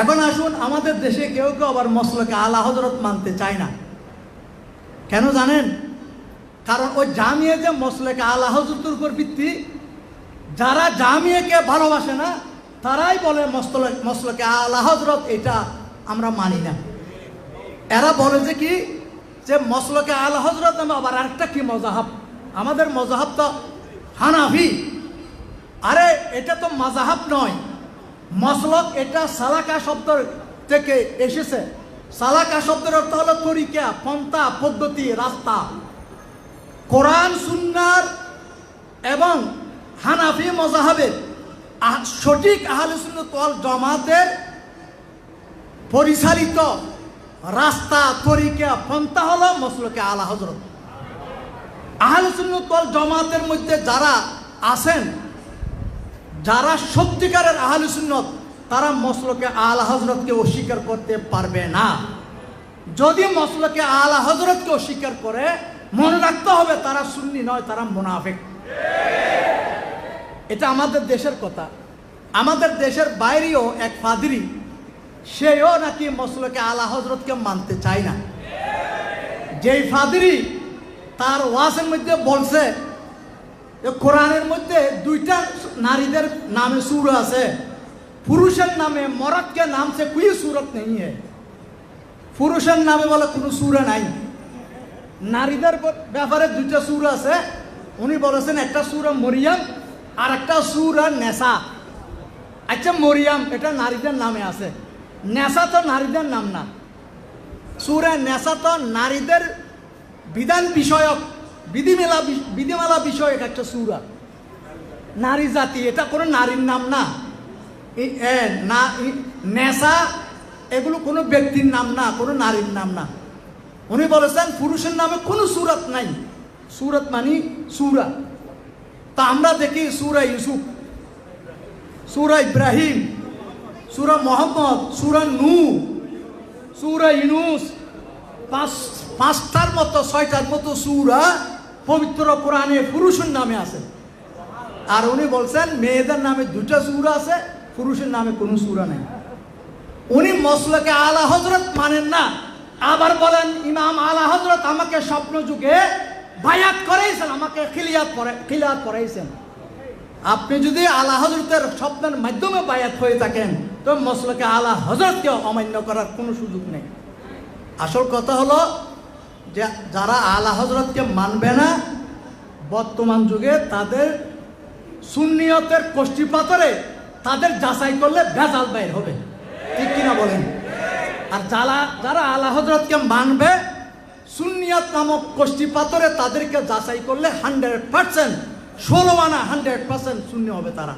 এখন আসুন, আমাদের দেশে কেউ কেউ আবার মসলকে আলা হজরত মানতে চায় না। কেন জানেন? কারণ ওই জামিয়ে যে মসলেকে আলা হজরতের উপর ভিত্তি, যারা জামিয়াকে ভালোবাসে না, তারাই বলে মসলে মসলকে আলা হজরত এটা আমরা মানি না। এরা বলে যে কি? যে মসলকে আলা হজরত নামে আবার আরেকটা কি মজাহাব? আমাদের মজাহাব তো হানাফি। আরে, এটা তো মাজাহাব নয়। মসলক এটা সালাকা শব্দ থেকে এসেছে। সালাকা শব্দের অর্থ হলো তরিকা, পন্থা, পদ্ধতি, রাস্তা। কোরআন, সুন্নার এবং হানাফি মজাহাবের সঠিক আহলে সুন্নত ওয়াল জামাতের পরিচালিত রাস্তা, তরিকা, পন্থা হলো মসলকে আলা হজরত আহলে সুন্নত ওয়াল জামাতের মধ্যে যারা আছেন যারা সত্যিকারের আহলে সুন্নত, তারা মসলকে আলা হজরতকে অস্বীকার করতে পারবে না। যদি মসলকে আলা হজরতকে অস্বীকার করে, মনে রাখতে হবে তারা সুন্নি নয়, তারা মুনাফেক। এটা আমাদের দেশের কথা। আমাদের দেশের বাইরেও এক ফাদরি, সেও নাকি মসলকে আলা হজরতকে মানতে চায় না। যেই ফাদরি তার ওয়াসের মধ্যে বলছে কোরআনের মধ্যে দুইটা নারীদের নামে সুর আছে পুরুষের নামে মরদ के नाम से कोई सूरत नहीं है পুরুষের নামে বলে কোনো সুরা নাই নারীদের ব- ব্যাপারে দুইটা সুর আছে উনি বলেছেন একটা সুরা মরিয়াম আর একটা সুরা নেশা আচ্ছা মরিয়াম এটা নারীদের নামে আছে নেশা তো নারীদের নাম না সুরা নেশা তো নারীদের বিধান বিষয়ক বিধিমেলা বি- বিধিমালা বিষয়ক একটা সুরা নারী জাতি, এটা কোনো নারীর নাম না। না নেশা, এগুলো কোনো ব্যক্তির নাম না, কোনো নারীর নাম না। উনি বলেছেন, পুরুষের নামে কোনো সুরত নাই। সুরত মানি সুরা। তা আমরা দেখি সুরা ইউসুফ, সুরা ইব্রাহিম, সুরা মোহাম্মদ, সুরা নু, সুরা ইনুস পাঁচ, পাঁচটার মতো, ছয়টার মতো সুরা পবিত্র কোরআনে পুরুষের নামে আছে। আর উনি বলছেন, মেয়েদের নামে দুটা সুরা আছে, পুরুষের নামে কোনো সুরা নেই। উনি মসলকে আলা হজরত মানেন না। আবার বলেন, ইমাম আলা হজরত আমাকে স্বপ্ন যুগে বায়াত করাইছেন, আমাকে খিলিয়াত করে খিলাত করাইছেন আপনি যদি আলা হজরতের স্বপ্নের মাধ্যমে বায়াত হয়ে থাকেন, তো মসলাকে আলা হজরতকে অমান্য করার কোনো সুযোগ নেই। আসল কথা হলো যে, যারা আলা হজরতকে মানবে না, বর্তমান যুগে তাদের সুন্নিয়তের কষ্টি পাথরে তাদের যাচাই করলে ভেজাল বাইর হবে। ঠিক কিনা বলেন? আর যারা যারা আলা হজরতকে মানবে, সুন্নিয়ত নামক কষ্টি পাথরে তাদেরকে যাচাই করলে হান্ড্রেড পার্সেন্ট ষোলো আনা হান্ড্রেড পার্সেন্ট শূন্য হবে তারা।